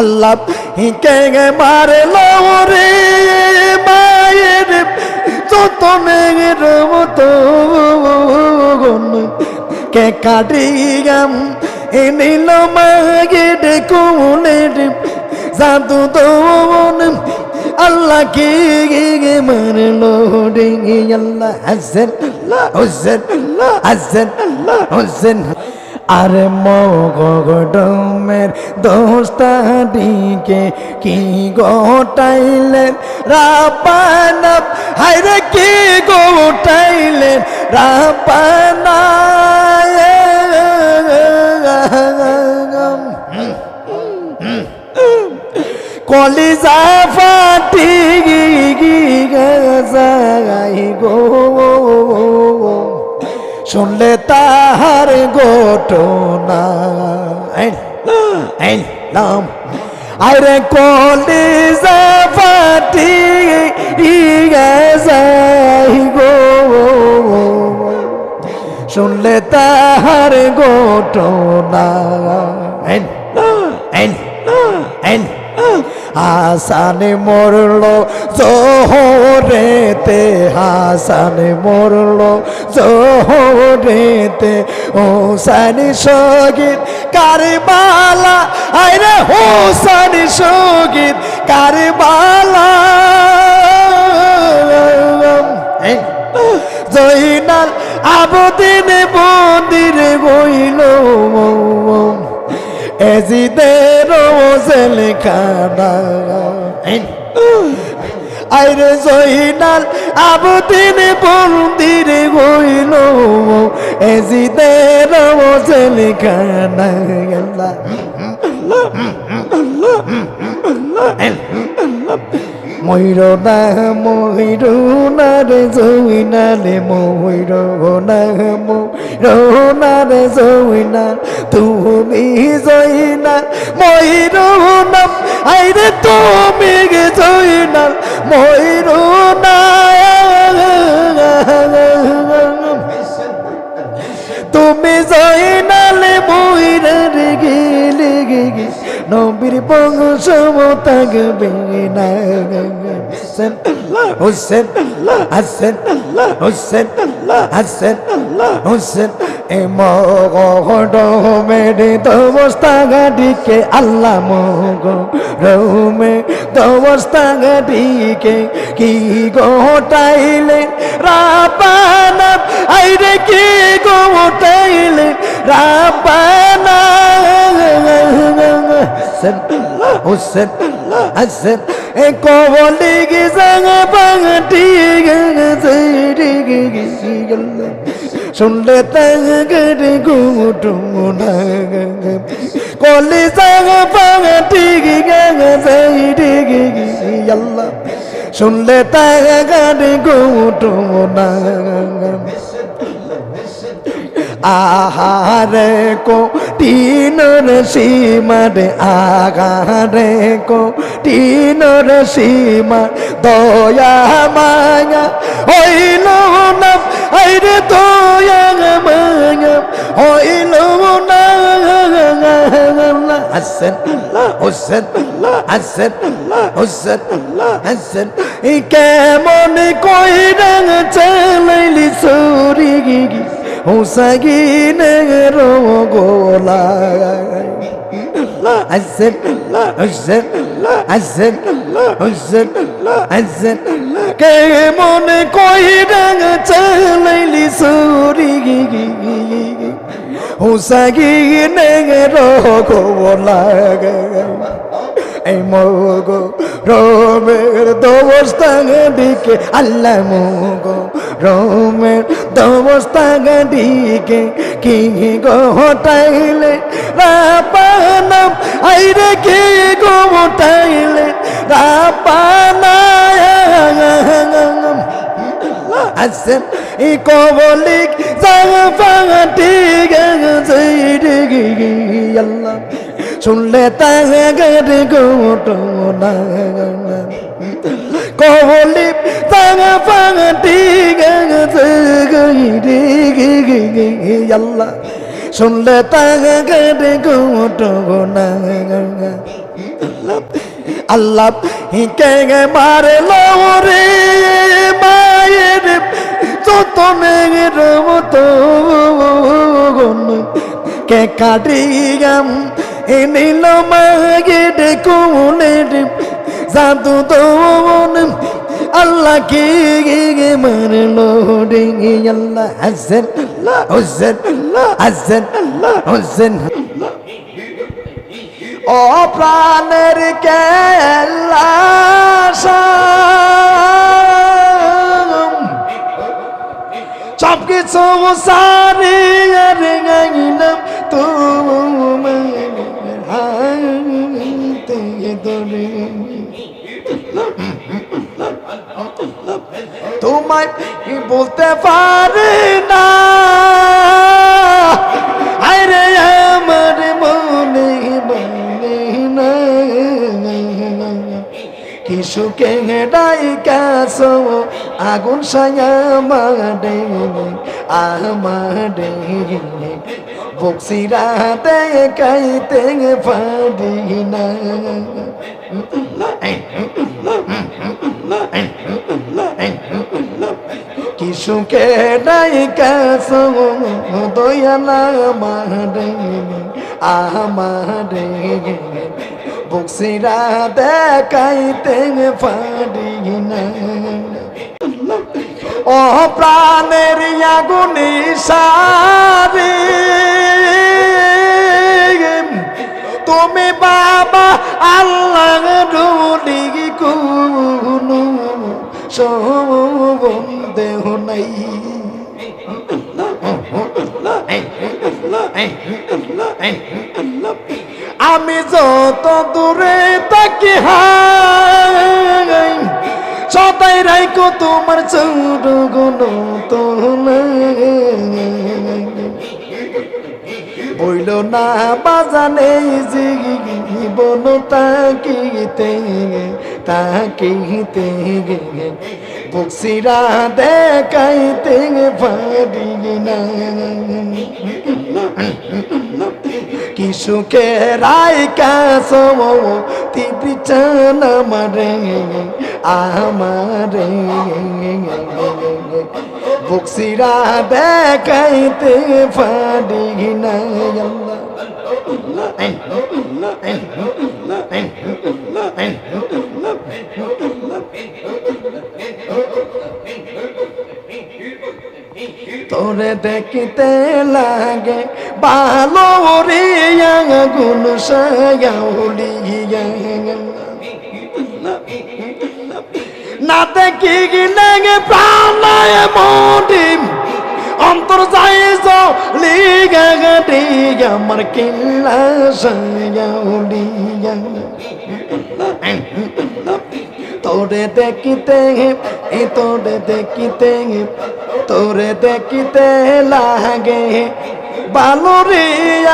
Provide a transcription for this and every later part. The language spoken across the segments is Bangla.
আল্লাহ কে মারলো রে মায়ের যতনের মতো কে কাটিয়াম এ নীল মাগের কোলের জাদু দোন আল্লাহ কে গে মারলো রে আল্লাহ হাসেন হোসেন হাসেন হোসেন। আরে মগডমের দোস্তাটিকে কি গোটাইলেন রাপানা হাইরে কি গোটাইলেন রাপানা কলিজা ফাটি গাই গো শুনলে তাহার ঘটনা। নাম। আরে কলিজা ফাটি যাই গো। শুনলে তাহার ঘটনা। হাসানে মরলো, জোহরেতে হাসানে মরলো, জোহরেতে হোসানি সগীত কারবালা আরে হোসানি সগীত কারবালা। জৈনাল আবদিন মন্দির গইল এজিদের ওজেল খানা আইরে জহিনাল আবদিন বন্দির হইল এজিদের ওজেল খানা ময়ূর না ময়ূর না রে ময়ূর না ময়ূর না রে জৈনা তুমি জৈনা ময়ূর নাম আইরে তুমি গে জৈনা ময়ূর না, তুমি জৈনালে ময়ূরের গেলে গে গে নবীর বংশ থাকবে না। হোসেন হোসেন হাসেন হোসেন হাসেন হোসেন। এ মগড মেরে দবস্তা গাড়িকে আল্লাহ মগ রৌমে দবস্তা গাড়িকে কি গোটাইলে রাপানা আইরে কি গোটাইলে রাপানা হাসেন, হোসেন, হাসেন। এ কবলি কি সঙ্গ পাঙ্গটি শুনলে তাঙ্গড়ে ঘুমুটুমুনা কলি সঙ্গ পাঙ্গটি আল্লাহ শুনলে তাঙ্গড়ে ঘুমুটুমুনা আহারে কো টিনর সীমারে আগারে কো টিনর সীমা দয়া মায়া। হইল না, আইরে দয়া মায়া। হইল না, হাসেন হোসেন হাসেন হোসেন হাসেন। কেমন কই রঙ চালাইলি সরি গি হুসাগিনের গোলা হাসেন হোসেন হাসেন হোসেন হাসেন কে মনে কই রঙ চালাইলি সরি গি হুসাগিনের গোলা এই মগো, রোমের দবস্তান দিকে, আল্লাহ মগো, রোমের দবস্তান দিকে, কি গো হটাইলে? রাপানাম, আইরে কি গো হটাইলে? রাপানাম আসেন ই কবলিক জাগা ফাঙাটি গেছে আল্লাহ। শুনলে তাগার গোট কবলি তাগা গেছে আল্লাহ, শুনলে তাকে কেটে কুটো না। আল্লাহ কে গে মারে রে মায়ের যতনের মতো কে কাটি গাম এ নীল মাগের কোনের জাদু দোন আল্লাহ কে গে মারলো রে আল্লাহ হাসেন হোসেন হাসেন হোসেন। ও প্রাণের কেল্লা সব কিছু সারি রে গাইলাম তোমাতে তোমায় বলতে পারি না? আরে আমার মনে বলে না। কি সুখে ডাই কাছ, আগুন সায়া মাডে বক্সিরা দে কাইতে পারি না। সুখে ডাই কাছ দয়ালা মাডে আমাডে বক্সিরা দেখাইতে পারি না। ও প্রাণের আগুনি সারি। তুমি বাবা আল্লাহ রুলি কোনো। সন্দেহ নাই আমি যত দূরে তাকে সদাই রাইকো তোমার চৌর গুণ তো বইল না বাজানে জীবন তাকিতে তাকিতে বক্সিরা দেখাইতে পারি না। কি সুখে রায় কাস বিছানা মারে আমারে। বক্সিরা দেখাইতে পারি না। তোরে দেখিতে লাগে ভালো রে গুণ না দেখি গিলে প্রাণায় মডিম অন্তর যাই লিগা গাটি আমার কিল্লা সায়াউলিয়া তোরে দেখিতে এ তোরে দেখিতে তোরে দেখিতে লাগে। ভালো রে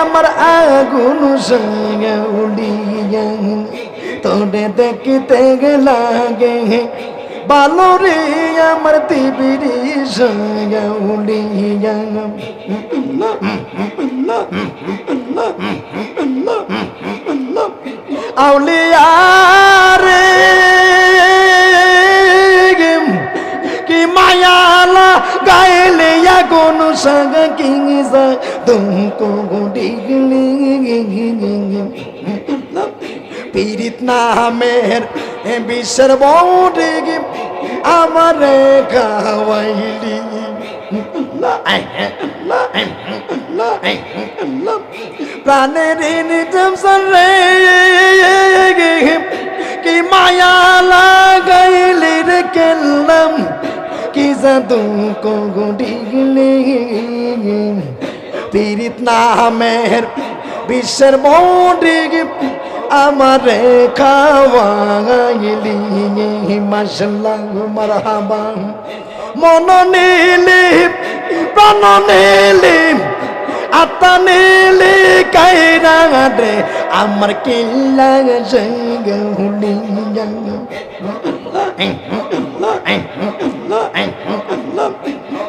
আমার আগুন সাউলিয়া তোরে দেখিতে লাগে। ভালো রে আমার তিবিরি সাউলিয়া আউলিয়ারে কোন সঙ্গ কিংসা তুমকো পীড়িত নামের বিশ্বের বৌডে আমার খাওয়াইলি প্রাণের সরে কি মায়া জাদু কগডিগলি পীড়িত নামের বিশ্বের মৌডিগ আমারে খাওয়াইলি মাসাল্লাহ মারহাবা। মন নীলি প্রাণ নীলি আত্মা নীলি কাইরা রে। আমার কিল্লা জঙ্গলি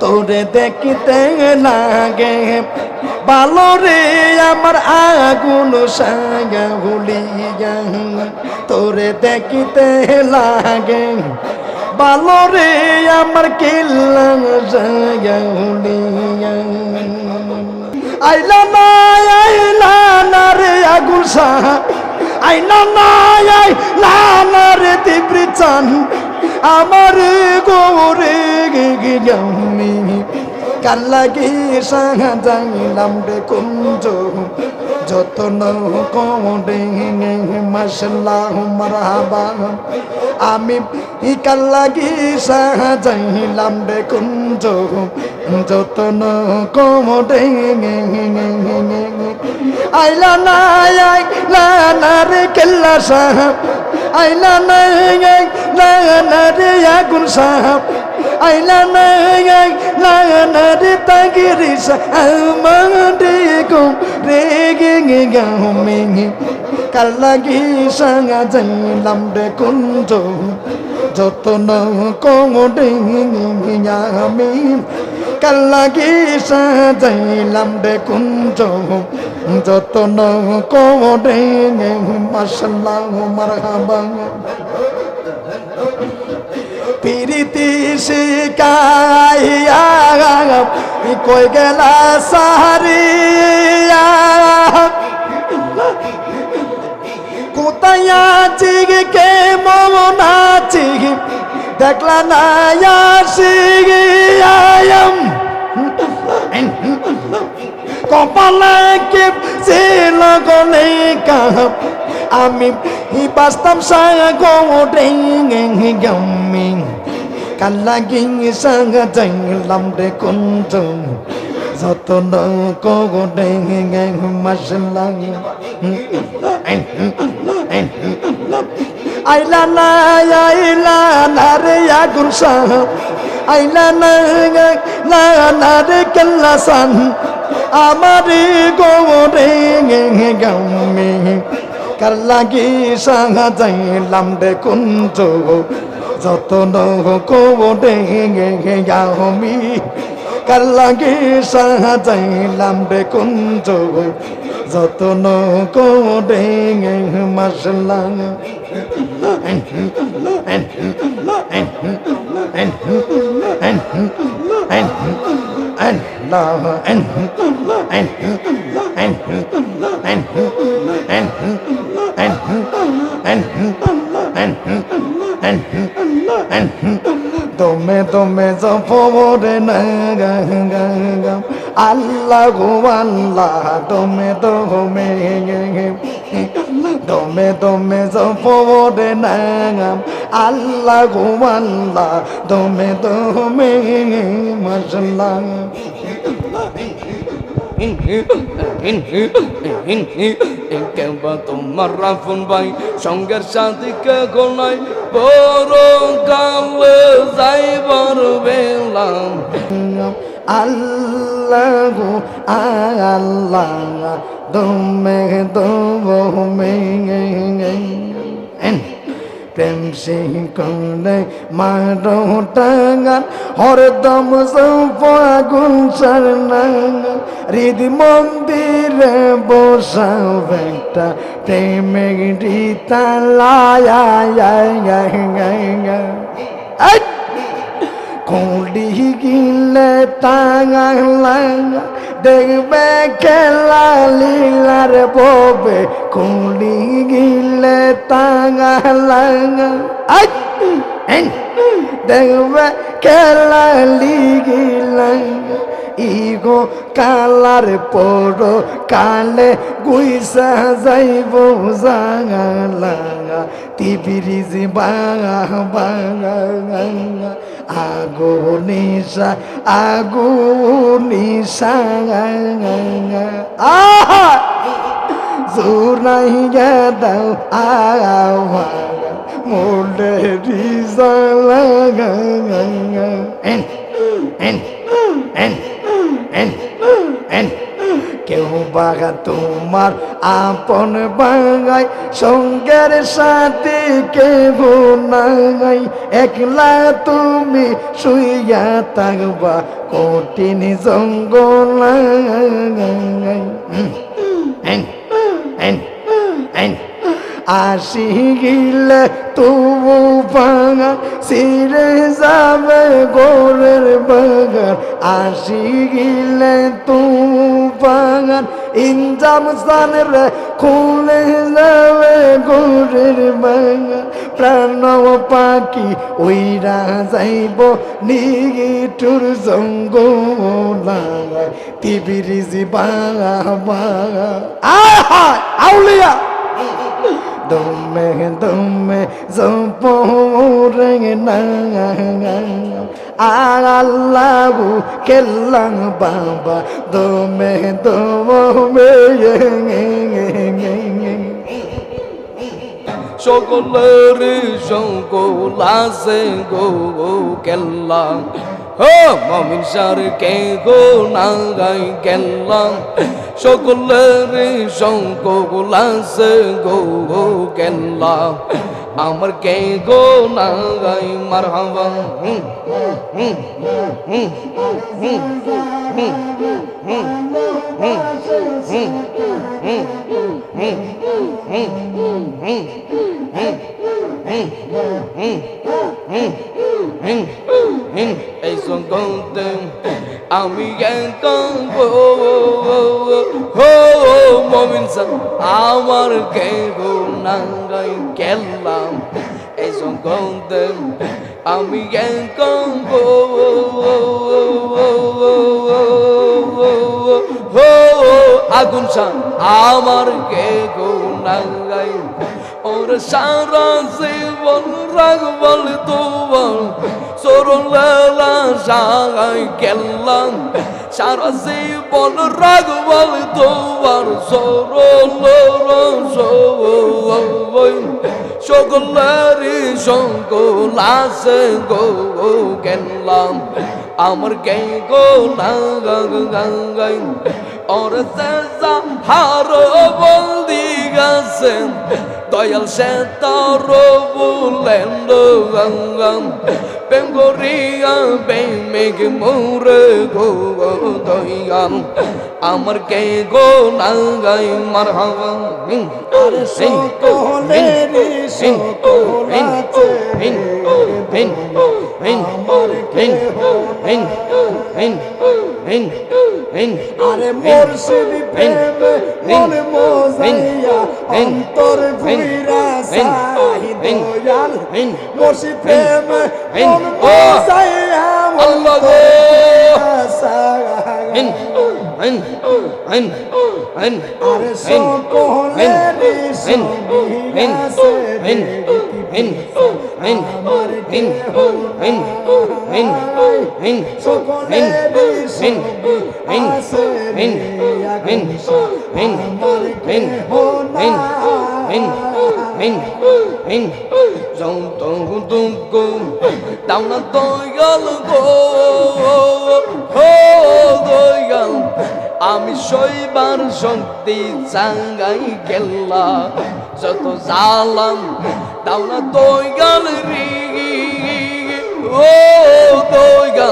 তোরে দেখিতে লাগে, ভালো রে আমার আগুন সাগা হুলিয়া তোরে দেখিতে লাগে, ভালো রে আমার কিল্লা সাগা হুলিয়া আইলা না আইলা না রে আগুন সাহা আইলা না আইলা না রে তীব্রি চান। আমার গোরে গমি কাল্লাগি সাহা যাইলাম রে কুঞ্জ। যতন কমে মশলা মারহাবা আমি কাল্লাগি সাহা যাইলাম রে কুঞ্জ। যতন কমে আইলা না কেল্লা সাহাব আইলা না আইলা না রে আগুন সাহাব। গে গে গাও মেঙ্গে কাল্লাগি সাঙ্গা যাইলাম রে কুঞ্জ যতন আমি কাল্লাগি সাজাইলাম রে কুঞ্জ যতন কোডে মশলা মারহাবা পিরিতি শিকাইয়া কই গেলা সাহারিয়া? কোথায় আছি কে মন আছি দেখলা না আসি আয়াম কপালে কে ছিল গলে কাম আমি বাস্তব সাগরে গমি। কাল্লা গিং সাঙ্গ জাইলাম রে কুঞ্জ যতন কোগরে মশলা আইলা না আইলা না রে আগুন সাহাব আইলা না না রে কেল্লা সান আমার গোরে গামে কার লাগি সাহা যাইলাম রে কুঞ্জ যতন কোরে গামি কার লাগি সাহা যাইলাম রে কুঞ্জ। যতন কোরে মশলা দমে দমে জপরে আল্লাহ গো, আল্লাহ, দমে দমে দমে দমে জপরে নাম আল্লাহ গো, আল্লাহ, দমে দমে মশলা কেবা তোমার রাফুন ভাই সঙ্গের সাথে কে গোনাই বড় কালে যাইবার বেলাম আল্লাহ আল্লাহ দমে দমে প্রেম সেই কলে মারো টাঙ্গান হরদম সৌপাগুন সরনাঙ্গান হৃদ মন্দিরে বসাও একটা প্রেমে রীতা লায়া কুড়ি গিলে টাঙ্গা দেখবে খেলা লীলার ববে কুড়ি গিলে টাঙ্গা দেখবে খেলা লিগিলাঙ্গা ইগো কালার পড়ো কালে গুইসা যাইব জাঙালা তিবিরিজ বাঙা বাঙা আগো নিশা আগো নিশা আহা! জোনাই দাও আওয়া মোলে রিজা লাগা এন এন এন। কেউ বাগা তোমার আপন বাগাই সঙ্গের সাথে কেউ নাই। একলা তুমি শুইয়া থাকবা, কঠিন জঙ্গল আশিগিল তবু ভাঙা, সিরে যাবে গোরের বাগান। আশিগিল তবু ভাঙান ইনজাম সানের খুলে যাবে গোরের বাগান। প্রাণব পাখি ওইরা যাইব নিগিটুর জঙ্গ লাগায় তিবিরিজি বাবা আহা আউলিয়া! দমে দমে জপরে না আল্লাহু কেল্লাং বাবা দমে দমে সকলের সকল আছে গো কেল্লা மாமிசாரு கேகோ நாகாய் கெல்லாம் সকলের সংকলাস গো গো কেল্লা আমার কে গো নাগাই মার হাওয়া Mm-hmm. এই সঙ্গতে আমি এত হো মমিন আমার কেহ নাঙ্গাই গেলাম এই সঙ্গতে আমি এত হো আগুন সান আমার কেহ নাঙ্গাই ওর সারা জীবন রাগবল তোমার সরল সাগাই গেলাম সারা জীবন রাগবল তোমার সরল সকলেরই সকল আছে গো গেলাম আমার গে গো না গাঙ্গাই ওর হার বন্দি গেছেন দয়াল সে তার গঙ্গম প্রেম করিয়া প্রেমেক মোর গো দয়াল আমার কে গো না গাই মার হাওয়া আরে মোর সিনি প্রেম মনে মোজাইয়া প্রেম الله الله আরে সকলেরই সঙ্গী আছে সকলেরই সঙ্গী আছে আমার কেহ নাই 정동 구둥궁 당나 떠갈 고 허도양 আমি শৈবার শক্তি চাঙ্গাই গেল্লা। যত জালাম দাওনা দয়াল রি। ও দয়াল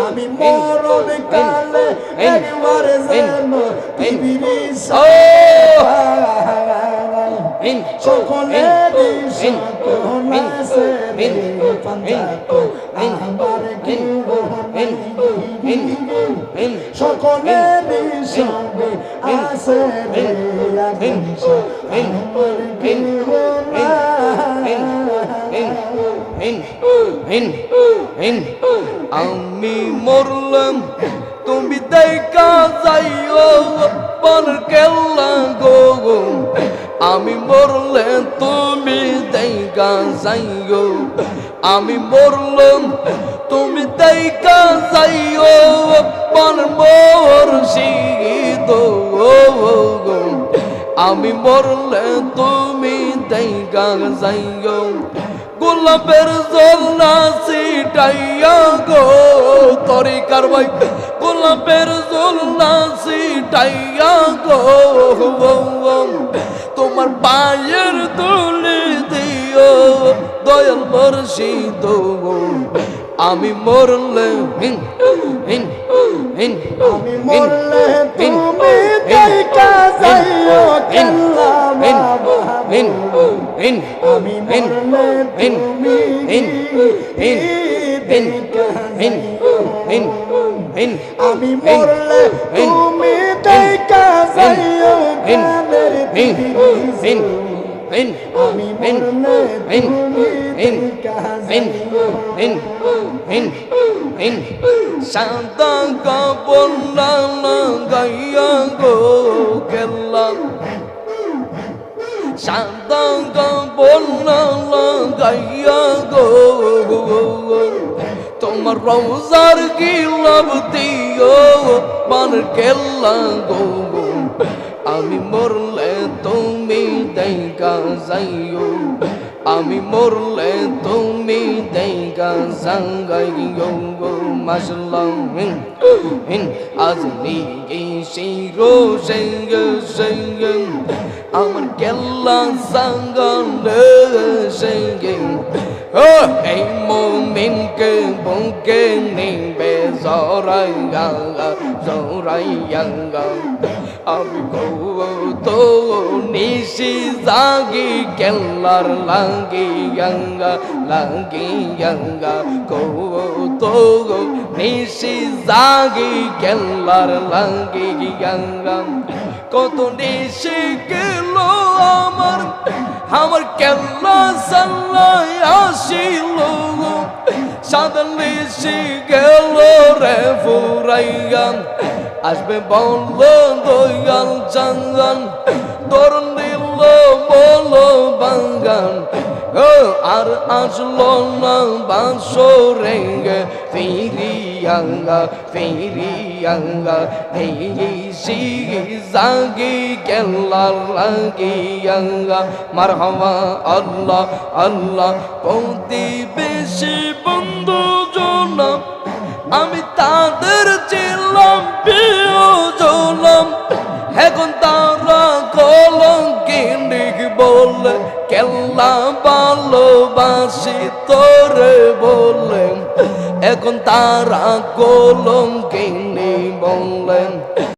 আমি মরণ কালে একবার যেন পৃথিবী সকলেরই সকল আছে রে পঞ্চায়েত আমার কেহ সকলেরই সঙ্গে আছে রে আমার কেহ আমি মরলাম, তুমি দেখা যাইও পর কেল্লা গো আমি মরলে তুমি দেখা যাইও, আমি মরলাম, তুমি দেখা যাইও পর মোর গো আমি মরলে তুমি দেখা যাইও, গোলাপের জল্লা সিটাইয়া গো। তরি কারবাই গোলাপের গো তোমার পায়ের তুলি দিও দয়াল মর্শিদ গো আমি মরলে হিন হিন হিন আমি মরলে তুমি দেখা যাইও কেল্লা বাবা হিন হিন আমি মরলে তুমি আমি মরলে তুমি দেখা যাইও প্রাণের আমি মরলে তুমি দেখা যাইও। শান্তা কাপড় গাইয়া গো গেলাম শান্তা কাপড় গাইয়া গো তোমার রোজার গিলাব দিও, মান কেল্লা গো। আমি মরলে তুমি দেখা যাইও। আমি মরলে তুমি দেখা সাঙ্গাইও গো মাসলাম হিন হিন আজ নিগে শিরো সেঙ্গ সেঙ্গ আমার কেল্লা সাঙ্গালে সেঙ্গ ও এই মোমিনকে বুকে নিবে জরাই গাঙ্গা জরাই গাঙ্গা আমি তো নিশি জাগি কেল্লার লাগি গঙ্গা লাগি গঙ্গা। গো তো নিশি জাগি কেল্লার লাগি গঙ্গা। কত নিশি গেল আমার আমার কেল্লা সাল্লাই আসিল সাদন সে গেল রে ফুরাইয়ান। আসবে বল দয়াল চাঙ্গান তরুণ দিল বল বাঙ্গান। আর আসলো না বাঁশরে ফিরিয়াঙ্গা ফিরিয়াঙ্গা এই সিগি জাগি কেল্লা লাগিয়াঙ্গা মারহামা আল্লাহ আল্লাহ, প্রতিবেশী বন্ধু জনম, আমি তাদের ছিলাম, প্রিয় জনম। এখন তারা কলঙ্কিনিক বলে কেল্লা ভালোবাসি তোরে বললেন এখন তারা কলঙ্কিনি বললেন